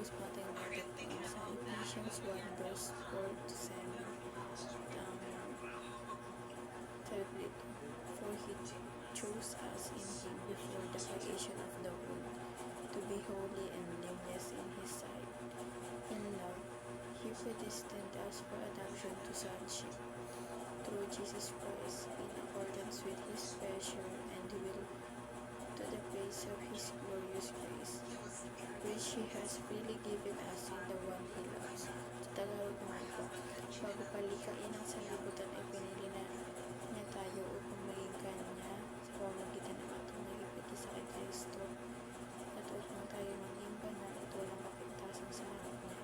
Colossians 1 verse 4 to 7. Um, dito, For he chose us in him before the creation of the world to be holy and blameless in his sight. In love, he predestined us for adoption to sonship through Jesus Christ has freely given us in the one he loves. Sa Tagalog naman po, bago palikain ang sanlibutan ay pinili na niya tayo upang maging kanya sa pamamagitan ng atong nagipiti sa Kristo at upang tayo maging banal at walang kapintasan sa harap niya.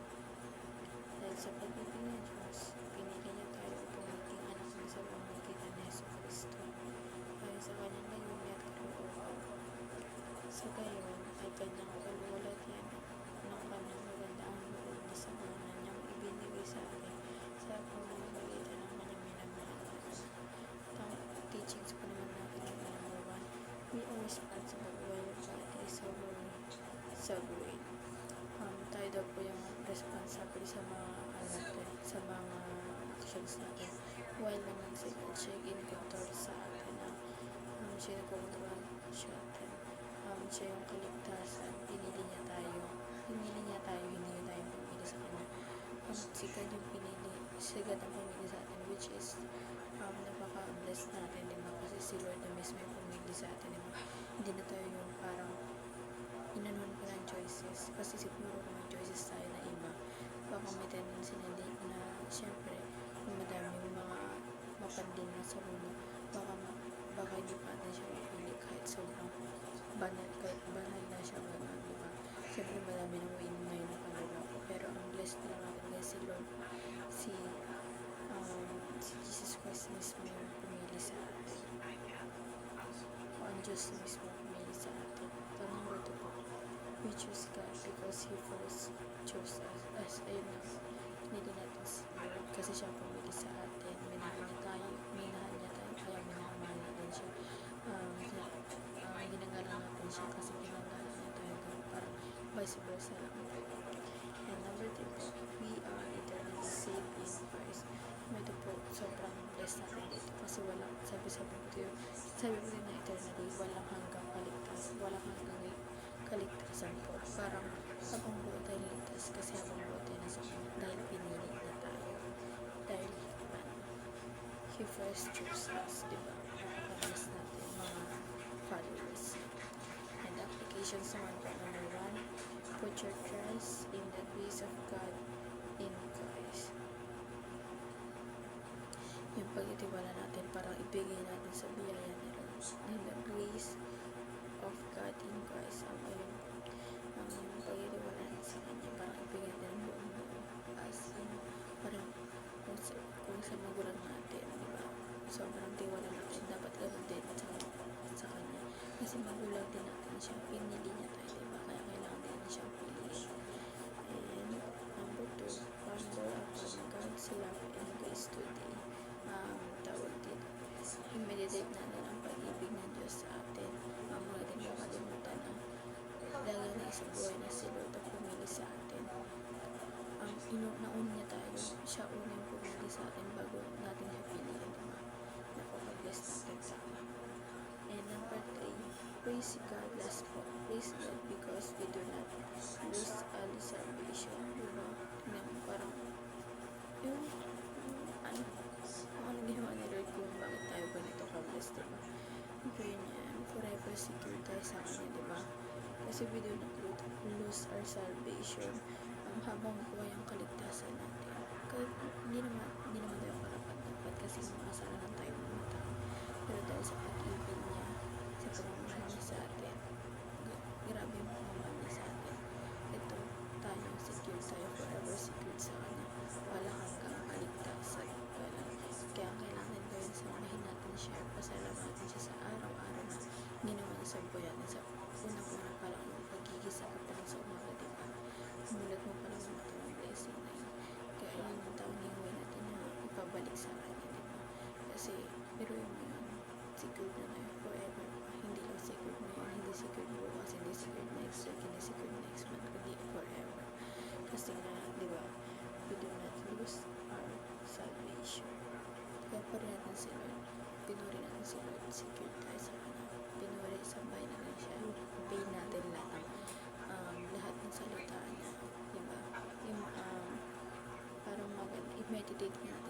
Dahil sa pag-ibig ng Diyos, pinili niya tayo upang maging anak niya sa pamamagitan ni Yesu Kristo. Ayon sa kanyang layunin at kalooban. Sa gayon ay kanyang kalwalatian ng kanyang magandang loob na sa una niyang ibinigay sa akin sa pamamagitan ng kanyang minamahal. Ang teachings po naman natin ay number one, we are responsible while God is over sa great. Um, tayo daw po yung responsible sa mga natin, sa mga actions natin. While na nag-check in control sa atin na um, siya nagkontrol siya atin um, siya yung kaligtasan. Pinili niya tayo. Pinili niya tayo hindi niya tayo pumili sa kanya. Um, si God yung pinili si God ang pumili sa atin which is um, napaka-bless natin diba kasi si Lord na mismo yung pumili sa atin diba hindi na tayo yung parang inanuhan pa ng choices. Kasi siguro kung may choices tayo na iba baka may tendency na hindi na syempre kung madaming mga mapandin na sa mundo baka baka hindi pa natin siya mapili kahit sobrang banal kahit banal na siya gano'n di ba syempre madami nang win ngayon na panloloko pero ang blessed na lang guys si Lord. Si um, si Jesus Christ mismo yung pumili sa atin. Ang Diyos mismo pumili sa atin. Number two po. We choose God because He first chose us. As ayun na pinili natin si Lord kasi siya pumili sa atin minahal niya tayo minahal niya tayo kaya minamahal natin siya um, siya, um, ginagalang natin siya kasi ginagalang niya tayo ganun parang vice lang and number po we are eternally saved in Christ ito po sobrang blessed natin dito kasi walang sabi sabi ko dito sabi ko na eternally walang hanggang kaligtas walang hanggang kaligtasan po. Parang habang buhay tayo ligtas kasi habang buhay tayo nasa Kanya dahil pinili niya tayo. Dahil ano, He first chose us di ba? Napakabless natin mga followers. And applications naman put your trust in the grace of God in Christ. Yung pagtitiwala natin para ibigay natin sa biyaya ni Lord in the grace of God in Christ. Ang ayun ang yung pagtitiwala natin sa Kanya para ibigay natin ang buong buo as in parang kung sa, kung sa magulang natin di ba? Sobrang tiwala natin dapat ganun din sa, sa Kanya. Kasi magulang din natin siya pinili niya tayo di ba kaya kailangan din natin siya piliin and number two ponder upon God's love and grace today um, tawag din i-meditate natin ang pag-ibig ng Diyos sa atin ang mga din makalimutan na na isang buhay na si Lord ang pumili sa atin ang ino nauna niya tayo siya una yung pumili sa atin bago natin siya piliin diba? napapag-bless natin sa akin and number three praise God last po praise God because we do not lose our salvation diba tingnan mo parang yung ano kung ano ginawa ni Lord kung bakit tayo ganito ka-blessed, diba? Yun yan, forever secure tayo sa Kanya, diba? Kasi we do not lose our salvation ang habang buhay ang kaligtasan natin. Kahit hindi naman, hindi naman tayo karapat dapat kasi mga kasalanan tayo mga tao. Pero dahil sa pag-ibig niya, sa pagmamahal niya sa atin, gra- grabe yung pagmamahal niya sa atin. Ito, tayo, secure tayo, forever secure sa Kanya. Wala hanggang kaligtasan. Wala. Kaya ang kailangan gawin sa unahin natin siya, pasalamatan siya sa araw-araw na ginawa niya sa buhay natin. Sa unang-una pa lang yung pagigisa ka pa lang sa umaga, di ba? Mulat mo pa lang sa mga ng blessing na yun. Kaya yun ang taong hinuwi natin na ipabalik sa kanya, di ba? Kasi, pero yung yun, secure na na yun forever pa. Hindi lang secure na yun, hindi secure bukas, hindi secure next week, hindi secure next month, kundi forever. Kasi nga, di ba, we do not lose our salvation. Kaya rin natin si Lord. Pinuri natin si Lord. Secure tayo sa kanya. Pinuri, sabay natin siya. Obey natin lahat ng um, lahat ng salita niya. Diba? Yung, um, parang maganda. I-meditate natin